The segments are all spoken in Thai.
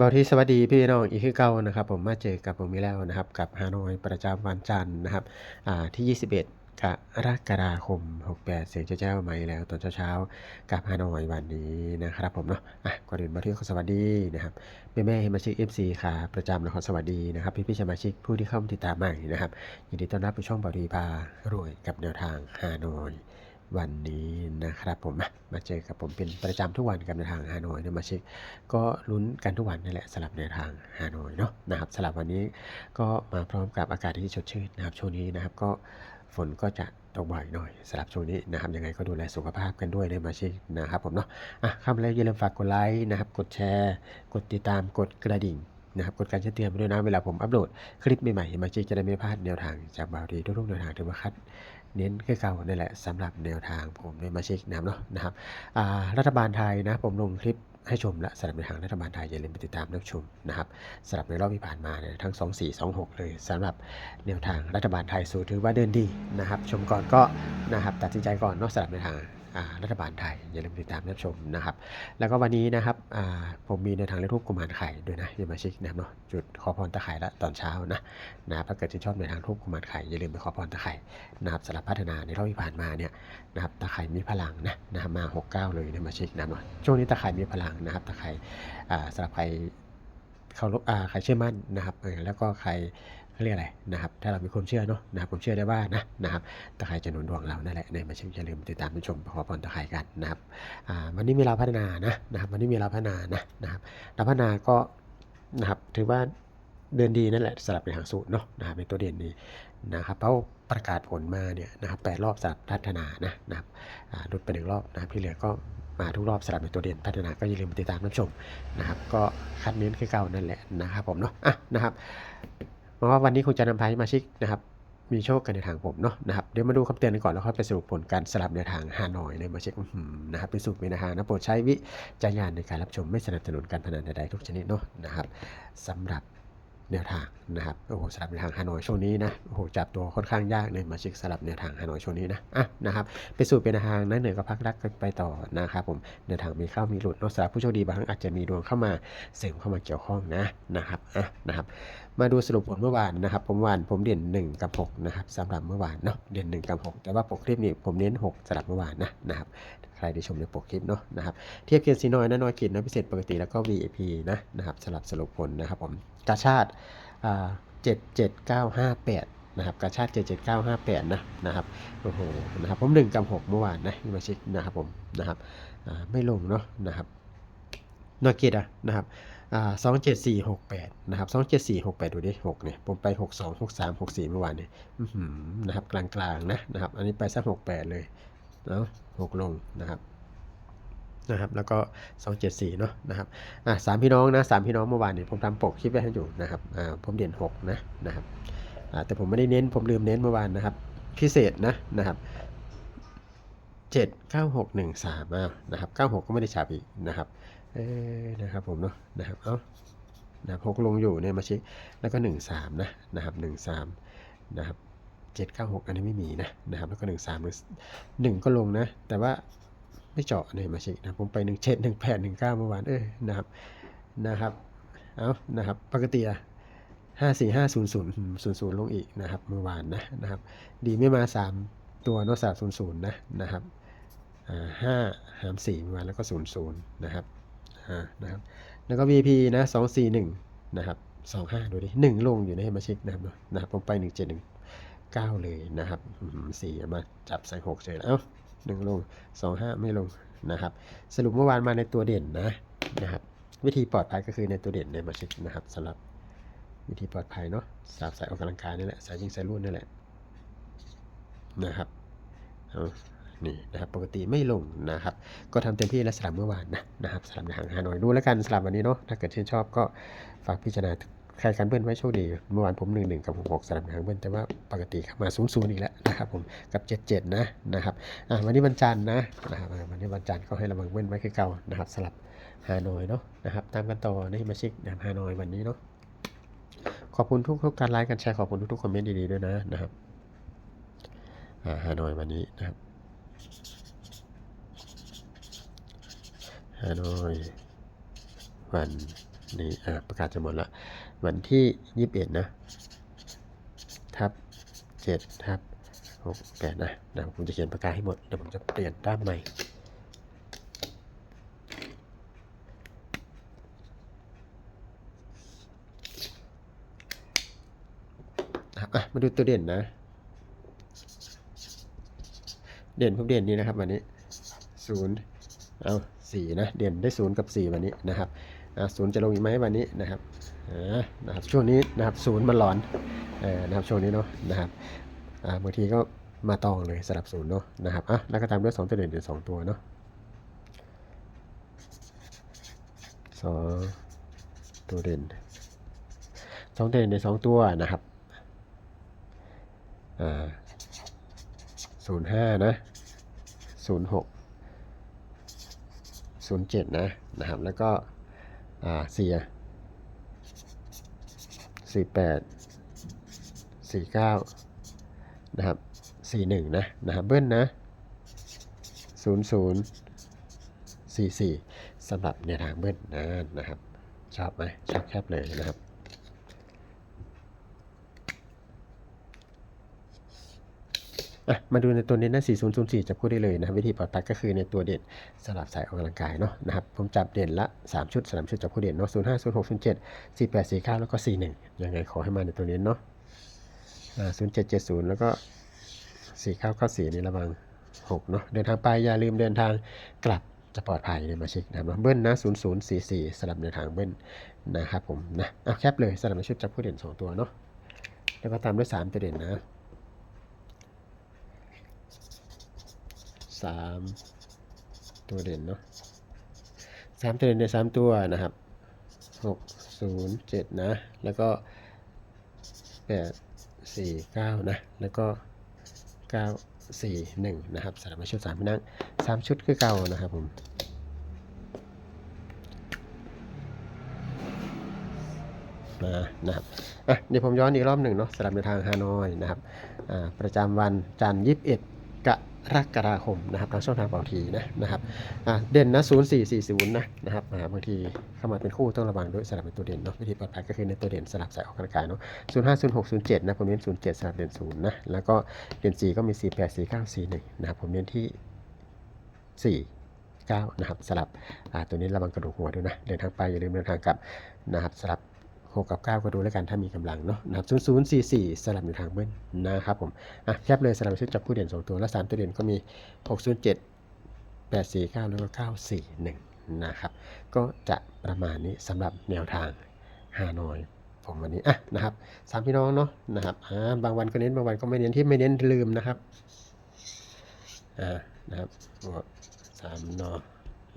บาที่สวัสดีพี่น้องอีกคือเก่านะครับผมมาเจอกับผมอีกแล้วนะครับ กับฮานอยประจำวันจันทร์นะครับอ่าที่ 21กรกฎาคม 68 เสียงเจ้าๆมาแล้วตอนเช้าๆกับฮานอยวันนี้นะครับผมเนาะอะก่อนอื่นมาที่ขอสวัสดีนะครับแม่แม่ๆมาชิก FC ค่ะประจำและขอสวัสดีนะครับพี่พี่ๆสมาชิกผู้ที่เข้ามาติดตามใหม่นะครับยินดีต้อนรับสู่ช่องบาวดีพารวยกับแนวทางฮานอย วันนี้นะครับผมมามาเจอกับผมเป็นประจำทุกวันกับในวทางฮานอยเนี่ยมาเช็คก็ลุ้นกันทุกวันนั่นแหละสลับในวทางฮานอยเนาะนะครับสลับวันนี้ก็มาพร้อมกับอากาศที่สดชื่นนะครับช่วงนี้นะครับก็ฝนก็จะตกบ่อยหน่อยสลับช่วงนี้นะครับยังไงก็ดูแลสุขภาพกันด้วยในมาเช็คนะครับผมเนาะอะเข้ามาแล้วอย่าลืมฝากกดไลค์นะครับ กดแชร์ กดติดตามกดกระดิ่งนะครับกดการแจ้งเตือนไปด้วยนะเวลาผมอัปโหลดคลิปใหม่ๆมาเช็คจะได้ไม่พลาดแนวทางจากบาวดีทุกๆแนวทางถือว่าคัด เน้นคือเก่านั่นแหละสำหรับแนวทางผมได้มาเช็คนะครับเนาะนะครับรัฐบาลไทยนะผมลงคลิปให้ชมและสำหรับในทางรัฐบาลไทยอย่าลืมไปติดตามรับชมนะครับสำหรับในรอบที่ผ่านมาเนี่ยทั้ง 2 4 2 6 เลยสำหรับแนวทางรัฐบาลไทยสูถือว่าเดินดีนะครับ ชมก่อนก็นะครับตัดสินใจก่อนเนาะสำหรับในทาง รัฐบาลไทย อย่าลืมติดตามรับชมนะครับ แล้วก็วันนี้นะครับผมมีในทางเลทูปกุมารไข่ด้วยนะอย่ามาช็คนะครับเนาะจุดขอพรตะไคร่ละตอนเช้านะนะครับถ้าเกิดชื่นชอบในทางทูปกุมารไข่อย่าลืมไปขอพรตะไคร่นะครับสำหรับพัฒนาในรอบที่ผ่านมาเนี่ยนะครับตะไคร่มีพลังนะนะครับมา 69 เลยนะมาช็คนะครับเนาะช่วงนี้ตะไคร่มีพลังนะครับตะไคร่สำหรับใครเขารพอ่าใครเชื่อมั่นนะครับแล้วก็ใคร เรียกอะไรนะครับ ถ้าเรามีความเชื่อเนาะนะครับผมเชื่อได้ว่านะนะครับตะไคร่จะหนุนดวงเรานั่นแหละในมาช็คอย่าลืมติดตามชมขอพรตะไคร่กันนะครับวันนี้มีเราพัฒนานะนะครับวันนี้มีเราพัฒนานะนะครับเราพัฒนาก็นะครับถือว่าเดินดีนั่นแหละสำหรับในทางสูตรเนาะนะครับเป็นตัวเด่นดีนะครับเพราะประกาศผลมาเนี่ยนะครับแปดรอบสลับพัฒนานะนะครับหลุดไปหนึ่งรอบนะครับที่เหลือก็มาทุกรอบสลับเป็นตัวเด่นพัฒนาก็อย่าลืมติดตามรับชมนะครับ ก็คัดเน้นคือเก่านั่นแหละนะครับผมเนาะอะนะครับ เพราะว่าวันนี้คงจะนำพาสมาชิกนะครับมีโชคกันในทางผมเนาะนะครับเดี๋ยวมาดูคำเตือนกันก่อนแล้วค่อยไปสรุปผลการสลับในทางฮานอยในมาเช็คนะครับเป็นสูตรเป็นทางนะโปรดใช้วิจารณญาณในการรับชมไม่สนับสนุนการพนันใดๆทุกชนิดเนาะนะครับสำหรับ แนวทางนะครับโอ้โหสลับแนวทางฮานอยช่วงนี้นะโอ้โหจับตัวค่อนข้างยากเลยมาช็คสลับแนวทางฮานอยช่วงนี้นะอะนะครับไปสู่เป็นทางนั้นเหนือก็พักรักกันไปต่อนะครับผมแนวทางมีเข้ามีหลุดนอกสำหรับผู้โชคดีบางครั้งอาจจะมีดวงเข้ามาเสริมเข้ามาเกี่ยวข้องนะนะครับอะนะครับมาดูสรุปผลเมื่อวานนะครับผมวานผมเด่น 1 กับ 6 นะครับสำหรับเมื่อวานเนาะเด่น 1 กับ 6 แต่ว่าปกคลิปนี้ผมเน้น 6สำหรับเมื่อวานนะนะครับ รได้ชมในปกคลิปเนาะนะครับเทียบเกียนซีน้อยนะน้อยกินนะพิเศษปกติแล้วก็ VIP นะนะครับสลับสรุปผลนะครับผมกาชาติอ่า77958นะครับกาชาติ77958 นะนะครับโอ้โหนะครับผม1กับ6เมื่อวานนะมาเช็คนะครับผมนะครับไม่ลงเนาะนะครับนอยกิดอะนะครับสองเจ็ดสี่หกแปดนะครับสองเจ็ดสี่หกแปดดูดิหกเนี่ยผมไปหกสองหกสามหกสี่เมื่อวานเนี่ยนะครับกลางๆนะนะครับอันนี้ไปสักหกแปดเลย นาะหกลงนะครับนะครับแล้วก็สองเจ็ดสี่เนาะนะครับอ่าสามพี่น้องนะสามพี่น้องเมื่อวานเนี่ยผมทำปกคลิปไว้ให้อยู่นะครับอ่าผมเด่นหกนะนะครับอ่าแต่ผมไม่ได้เน้นผมลืมเน้นเมื่อวานนะครับ พิเศษนะนะครับเจ็ดเก้าหกหนึ่งสามนะครับเก้าหกก็ไม่ได้ฉาบอีกนะครับเอ้ยนะครับผมเนาะนะครับเอ้านะครับหกลงอยู่เนี่ยมาเช็คแล้วก็หนึ่งสามนะนะครับหนึ่งสามนะครับ เจ็ดเก้าหกอันนี้ไม่มีนะนะครับแล้วก็หนึ่งสามหนึ่งก็ลงนะ แต่ว่าไม่เจาะเนี่ยมาเช็คนะผมไปหนึ่งเจ็ดหนึ่งแปดหนึ่งเก้าเมื่อวานเออนะครับนะครับเอานะครับปกติอะห้าสี่ห้าศูนย์ศูนย์ศูนย์ศูนย์ลงอีกนะครับเมื่อวานนะนะครับ ดีไม่มาสามตัวเนอะสามศูนย์ศูนย์นะนะครับอ่าห้าหามสี่เมื่อวานแล้วก็ศูนย์ศูนย์นะครับอ่านะครับ แล้วก็ VP นะสองสี่หนึ่งนะครับสองห้าดูดิหนึ่งลงอยู่ในมาเช็คนะครับนะครับผมไปหนึ่งเจ็ดหนึ่ง ก้าเลยนะครับสี่มาจับใส่หกเฉยแล้วหนึ่งลงสองห้าไม่ลงนะครับ สรุปเมื่อวานมาในตัวเด่นนะนะครับ วิธีปลอดภัยก็คือในตัวเด่นในมาเช็คนะครับสำหรับวิธีปลอดภัยเนาะสาบสายออกกำลังกายนี่แหละสายยิงสายรุ่นนี่แหละนะครับนี่นะครับปกติไม่ลงนะครับ ก็ทำเต็มที่และสลับเมื่อวานนะนะครับสลับในหางฮานอยดูแล้วกันสลับวันนี้เนาะถ้าเกิดชื่นชอบก็ฝากพิจารณา ใครกันเบิ้ลไว้โชคดีเมื่อวานผมหนึ่งหนึ่งกับหกหกสลับในหางเบิ้ลแต่ว่าปกติเข้ามาศูนย์ศูนย์อีกแล้วนะครับผมกับเจ็ดเจ็ดนะนะครับอะวันนี้วันจันทร์นะนะครับวันนี้วันจันทร์ก็ให้ระวังเบิ้ลไว้คือเก่านะครับสลับฮานอยเนาะนะครับตามกันต่อในมาชิกนะครับฮานอยวันนี้เนาะขอบคุณทุกทุกการไลค์การแชร์ขอบคุณทุกๆคอมเมนต์ดีๆด้วยนะนะครับอ่าฮานอยวันนี้นะครับฮานอยวันนี่อ่าประกาศจะหมดละ วันที่ยี่สิบเอ็ดนะทับเจ็ดทับหกแปดนะเดี๋ยวผมจะเขียนประกาศให้หมดเดี๋ยวผมจะเปลี่ยนด้ามใหม่อะมาดูตัวเด่นนะ เด่นพวกเด่นนี้นะครับวันนี้ศูนย์เอาสี่นะ เด่นได้ศูนย์กับสี่วันนี้นะครับอะศูนย์จะลงอีกไหมวันนี้นะครับ นะครับช่วงนี้นะครับศูนย์มันหลอนนะครับช่วงนี้เนาะนะครับบางทีก็มาตองเลยสลับศูนย์เนาะนะครับอะแล้วก็ตามด้วยสองตัวเด่นเด่นสองตัวเนาะสองตัวเด่นสองตัวเด่นเนสองตัวนะครับอ่าศูนย์ห้านะศูนย์หกศูนย์เจ็ดนะนะครับแล้วก็อ่าเสีย 48 49 นะครับ 41 นะ นะครับเบิ้ลนะ 00 44 สำหรับแนวทางเบิ้ลนะนะครับ ชอบไหมชอบแคบเลยนะครับ อะมาดูในตัวเด่นนะ4004จับคู่ได้เลยนะครับวิธีปลอดภัยก็คือในตัวเด่นสลับสายออกกำลังกายเนาะนะครับผมจับเด่นละ 3 ชุด 3 ชุดจับคู่เด่นเนาะ05 06 07 48 49 แล้วก็ 41 ยังไงขอให้มาในตัวเด่นเนาะอ่า0770 แล้วก็ 4994 นี่ระวัง 6 เนาะเดินทางไปอย่าลืมเดินทางกลับจะปลอดภัยเลยมาเช็คนะครับเบิ้ลนะ 0044สลับในทางเบิ้ลนะครับผมนะเอาแคปเลยสลับในชุดจับคู่เด่น 2 ตัวเนาะแล้วก็ตามด้วย 3 ตัวเด่นนะ สามตัวเด่นเนาะสามตัวเด่นในสามตัวนะครับหกศูนย์เจ็ดนะ แล้วก็แปดสี่เก้านะ แล้วก็เก้าสี่หนึ่งนะครับสำหรับชุดสามพี่นั่งสามชุดคือเก่านะครับผมมานะครับอะเดี๋ยวผมย้อนอีกรอบหนึ่งเนาะสำหรับในทางฮานอยนะครับอ่าประจำวันจันทร์ยี่สิบเอ็ด กรกฎาคมนะครับทางช่องทางเป่าทีนะนะครับเด่นนะ0440นย์นะนะครับบางทีเข้ามาเป็นคู่ต้องระวังด้วยสลับเป็นตัวเด่นเนาะวิธีปลอดภัยก็คือในตัวเด่นสลับใส่ออกกำลังกายเนาะ05 06 07นย์หกศูนย์เจ็ดนะผมเน้น07สลับเด่น0นย์นะแล้วก็เด่น4ก็มี48 49 41นะครับผมเน้นที่4 9นะครับสลับอ่าตัวนี้ระวังกระดูกหัวด้วยนะเดินทางไปอย่าลืมเดินทางกลับนะครับสลับ 6กับ9ก็ดูแล้วกันถ้ามีกำลังเนาะนะครับ0044สลับอยู่ทางเบิ้ลนะครับผมอะแคบเลยสลับชุดจับผู้เด่น2ตัวแล้ว3ตัวเด่นก็มี607 849แปดสี่เก้าแล้วก็941นะครับ ก็จะประมาณนี้สำหรับแนวทางฮานอยผมวันนี้อะนะครับสามพี่น้องเนาะนะครับอ่าบางวันก็เน้นบางวันก็ไม่เน้นที่ไม่เน้นลืมนะครับอ่านะครับสามเนอ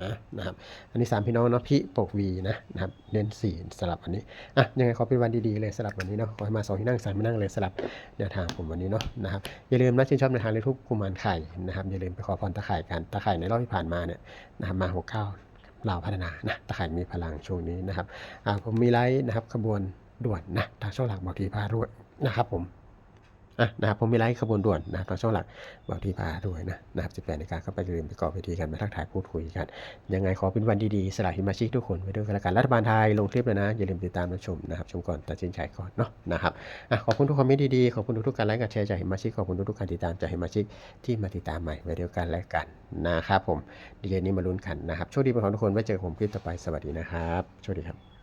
อะนะครับ อันนี้ 3 พี่น้องเนาะพี่ปกวีนะนะครับเน้น4สลับอันนี้อะยังไงขอเป็นวันดีๆเลยสลับวันนี้เนาะขอให้มาสองที่นั่งสามที่นั่งเลยสลับแนวทางผมวันนี้เนาะนะครับอย่าลืมนะชื่นชอบในทางเลทุกกุมารไข่นะครับอย่าลืมไปขอพรตะไคร่กันตะไคร่ในรอบที่ผ่านมาเนี่ยนะครับมาหกเก้าเราพัฒนานะตะไคร่มีพลังช่วงนี้นะครับอ่าผมมีไลฟ์นะครับขบวนด่วนนะทางช่องหลักบอกทีพารวยนะครับผมะนะครับผมมีไลฟ์ขบวนด่วนนะทางช่องหลักบอกทีพารวยนะนะครับ18นาฬิกาก็ไปลืมไปก่อเวทีกันมาทักทายพูดคุยกัน ยังไงขอเป็นวันดีๆสลากหิมาชิกทุกคนไว้ด้วยกันละกันรัฐบาลไทยลงคลิปแล้วนะ อย่าลืมติดตามรับชมนะครับชมก่อนตัดสินใจก่อนเนาะนะครับอะขอบคุณทุกคอมเมนต์ดีๆขอบคุณทุกๆการไลค์การแชร์จากหิมาชิกขอบคุณทุกๆการติดตามจากหิมาชิกที่มาติดตามใหม่ไว้ด้วยกันและกันนะครับผมดีเจนี้มาลุ้นกันนะครับโชคดีเป็นของทุกคนไว้เจอกันผมคลิปต่อไปสวัสดีนะครับโชคดีครับ